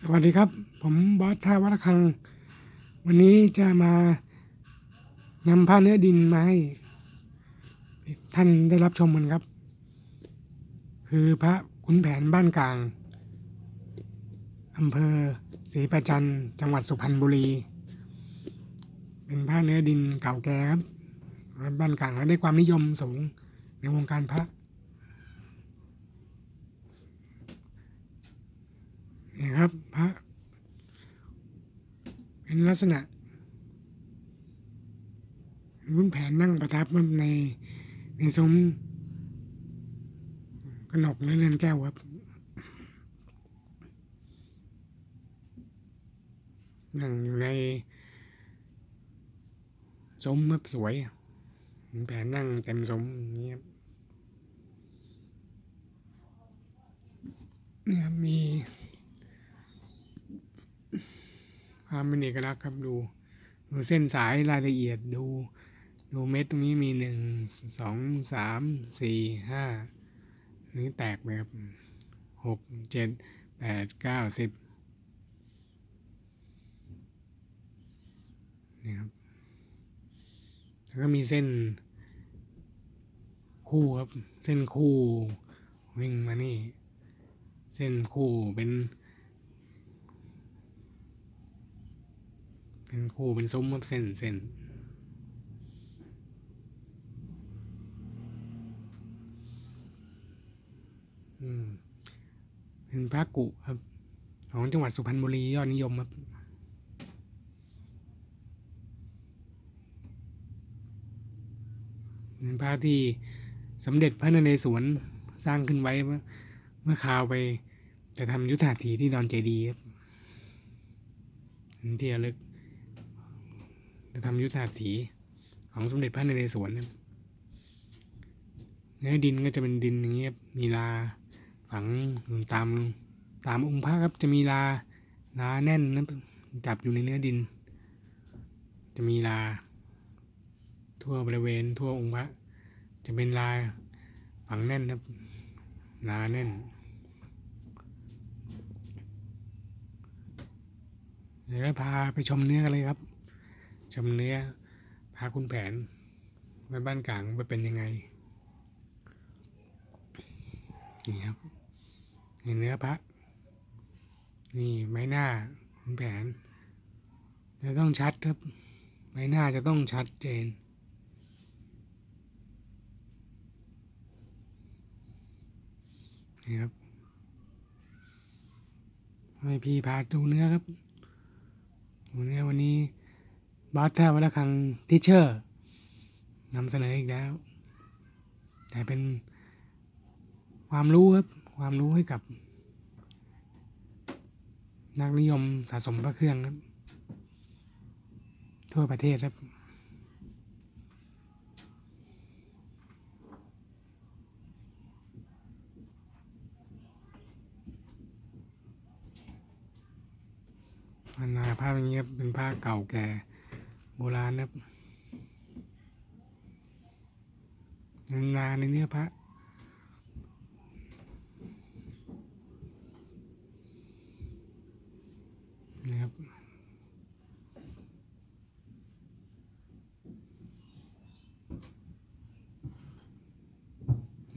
สวัสดีครับ ผมบอสท่าวัดระฆัง วันนี้จะมานำผ้าเนื้อดินมาให้ท่านได้รับชมกันครับ คือพระขุนแผนบ้านกลางอำเภอศรีประจันต์จังหวัดสุพรรณบุรี เป็นผ้าเนื้อดินเก่าแก่ครับบ้านกลางและได้ความนิยมสูงในวงการพระ นี่ครับพระเป็นลักษณะรุ่นแผนนั่งประทับในในซุ้มกระหนกและเรือนแก้วครับนั่งอยู่ในซุ้มครับสวยแผนนั่งเต็มซุ้มอย่างนี้ครับเนี่ยมี ความเป็นเอกลักษณ์ครับดูดูเส้นสายรายละเอียดดูดูเม็ดตรงนี้มีหนึ่งสองสามสี่ห้านี้แตกไปครับหกเจ็ดแปดเก้าสิบนี่ครับแล้วก็มีเส้นคู่ครับ เส้นคู่วิ่งมานี่ เส้นคู่เป็น เป็นคู่เป็นซุ้มครับเส้นเส้นเป็นพระกุครับ ของจังหวัดสุพรรณบุรียอดนิยมครับเป็นพระที่สมเด็จพระนเรศวรสร้างขึ้นไว้เมื่อคราวไปจะทำยุทธาถีที่ดอนเจดีครับเที่ระลึก จะทำยุทธาถีของสมเด็จพระนเรศวรครับเนื้อดินก็จะเป็นดินอย่างเงี้ยมีลาฝังตามตามองค์พระครับจะมีลาลาแน่นนะจับอยู่ในเนื้อดิน จะมีลา ทั่วบริเวณทั่วองค์พระจะเป็นลาฝังแน่นครับลาแน่นเดี๋ยวพาไปชมเนื้อกันเลยครับ ชมเนื้อพาคุณแผนไว้บ้านกลางว่าเป็นยังไงนี่ครับนี่เนื้อพระนี่ไม้หน้าคุณแผน จะต้องชัดครับไม้หน้าจะต้องชัดเจน นี่ครับให้พี่พาดูเนื้อครับดูเนื้อวันนี้ บอสแทบวัลครังทิเชอร์นำเสนออีกแล้ว แต่เป็นความรู้ครับ ความรู้ให้กับ นักนิยมสะสมพระเครื่องครับ ทั่วประเทศครับพันนาผ้าอย่างนี้ครับเป็นผ้าเก่าแก่ โบราณนะครับนานในเนื้อพระนี่ครับ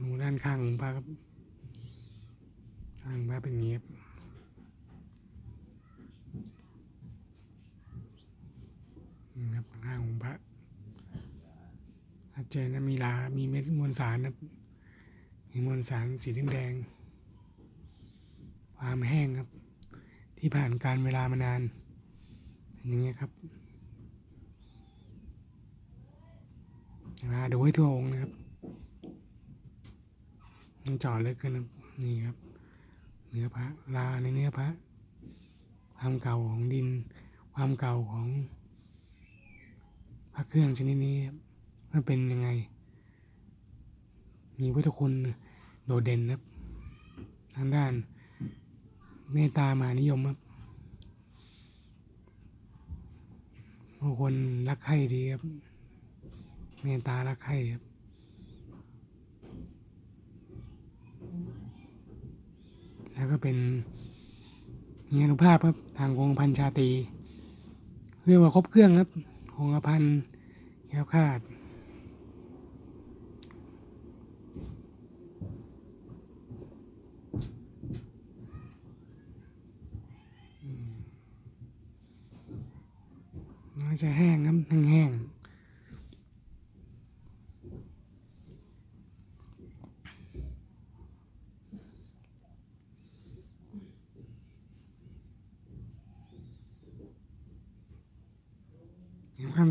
ดูด้านข้างของพระครับข้างพระเป็นอย่างนี้ครับ นะครับข้าองค์พระชัดเจนนะมีลา มีเม็ดมวลสารนะมีมวลสารสีแดงๆความแห้งครับ ที่ผ่านการเวลามานานอย่างเงี้ยครับมาดูให้ทั่วองค์นะครับมันจอดเลยกันนะนี่ครับ เนื้อพระลาในเนื้อพระความเก่าของดิน ความเก่าของ ระเครื่องชนิดนี้มันเป็นยังไง มีพุทธคุณโดดเด่นครับ ทางด้านเมตตามหานิยมครับผู้คนรักใคร่ดีครับ เมตตารักใคร่ครับแล้วก็เป็นมีอนุภาพครับ ทางองพันชาตี เรียกว่าครบเครื่องครับ คงพันแคล้วคาดมันจะแห้ง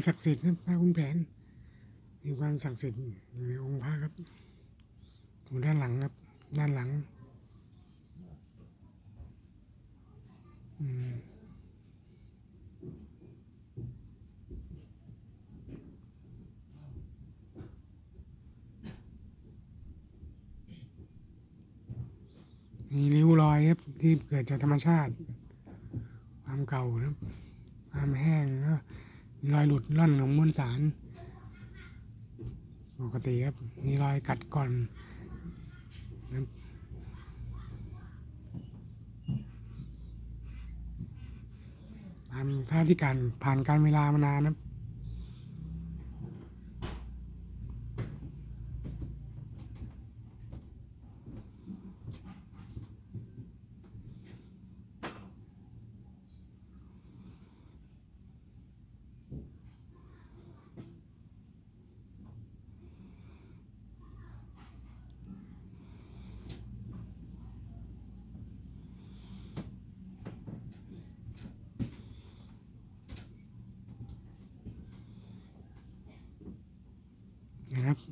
ครับแห้งๆมีความศักดิ์สิทธิ์ครับพระคุณแผน มีความศักดิ์สิทธิ์อยู่ในองค์พระครับอยู่ด้านหลังครับ ด้านหลังอืมมีริ้วรอยครับที่เกิดจากธรรมชาติ ความเก่านะครับความแห้งแล้ว รอยหลุดล่อนของมวลสาร ปกติครับ มีรอยกัดก่อนนะตามภาพที่การผ่านการเวลามานานนะ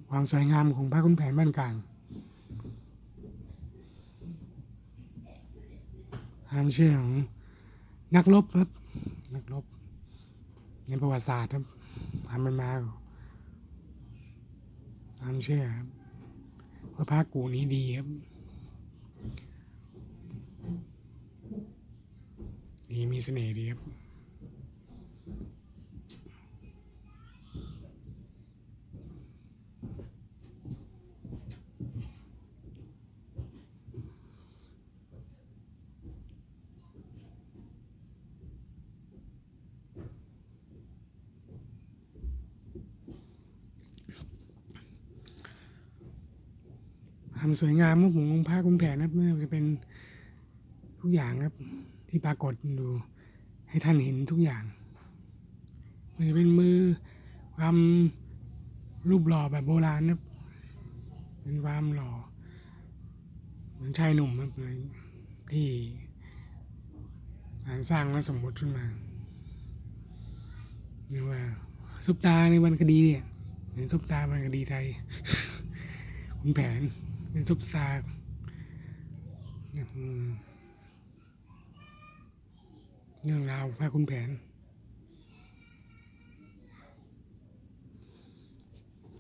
ความสวยงามของพระคุณแผนบ้านกลาง ความเชื่อของนักรบครับ นักรบ ในประวัติศาสตร์ครับความเป็นมาความเชื่อครับว่าพระกูนี้ดีครับ ดีมีเสน่ห์ดีครับ ความสวยงามขององค์พระคุณแผนนะครับไม่ว่าจะเป็นทุกอย่างครับ ที่ปรากฏอยู่ให้ท่านเห็นทุกอย่างมันจะเป็นมือความรูปหล่อแบบโบราณนะครับเป็นความหล่อเหมือนชายหนุ่มครับที่สร้างและสมมติขึ้นมาเรียกว่าซุปตาในวันคดีเนี่ยเหมือนซุปตาวันคดีไทย คุณแผน เป็นซุปสตาร์เรื่องราวพระคุณแผน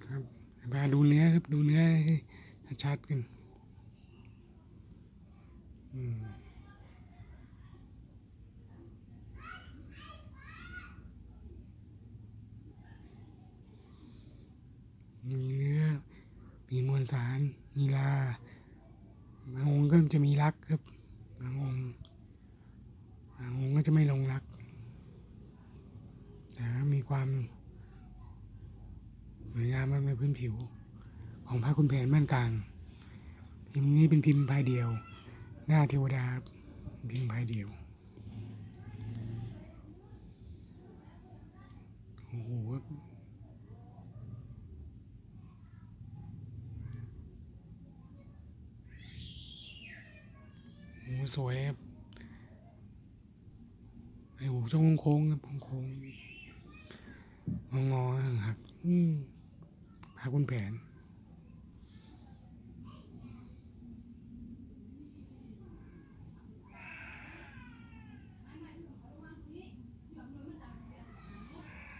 ครับมาดูเนื้อครับ ดูเนื้อให้ชัดกัน อืมเนื้อ มีมวล สารมีลาบางองค์ก็จะมีรักครับบางองค์บางองค์ก็จะไม่ลงรักแต่มีความสวยงามในพื้นผิว ของพระคุณแผนม่านกลาง พิมพ์นี้เป็นพิมพ์ภายเดียว หน้าเทวดาพิมพ์ภายเดียวโอ้โห โอ้โห สวยครับไอ้หูช่องโค้งครับโค้งงองอหักพาคุณแผน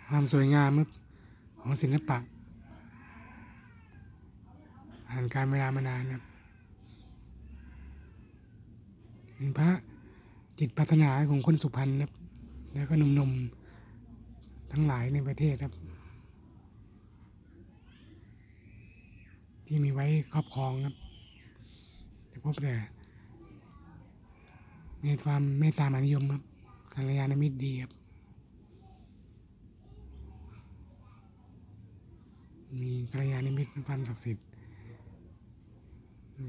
ความสวยงามของศิลปะผ่านการเวลามานานครับ เป็นพระจิตปรารถนาของคนสุพรรณครับ แล้วก็หนุ่มๆทั้งหลายในประเทศครับ ที่มีไว้ครอบครองครับแต่พบแต่มีความเมตตามานิยมครับกัลยาณมิตรดีครับ มีกัลยาณมิตรความศักดิ์สิทธิ์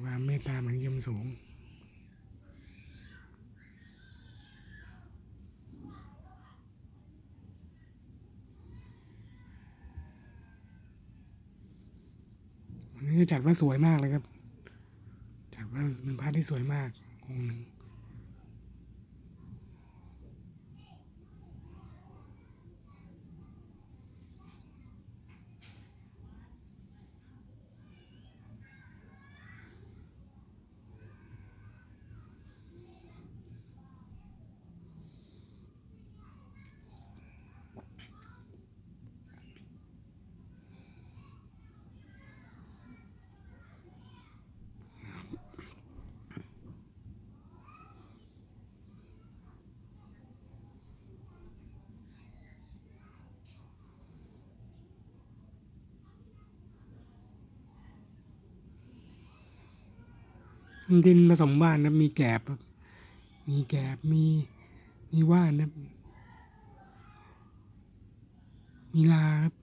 ความเมตตามานิยมสูง อันนี้ก็ จัดว่าสวยมากเลยครับจัดว่าเป็นพระที่สวยมากองค์หนึ่ง ดินผสมว่านนะมีแกบครับมีแกบมีมีว่านนะมีลาครับ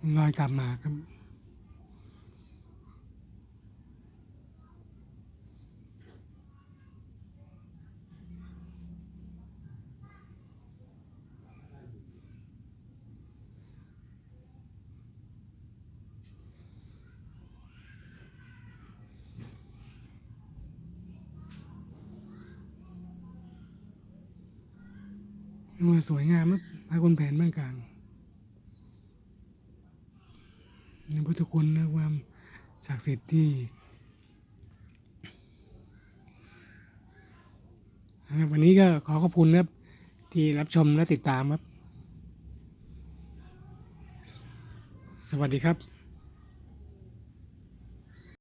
มีรอยกลับมากครับ มือสวยงามครับพระคุณแผนเบื้องกลางในพุทธคุณและความศักดิ์สิทธิ์ที่ครับวันนี้ก็ขอขอบคุณครับ ที่รับชมและติดตามครับ สวัสดีครับ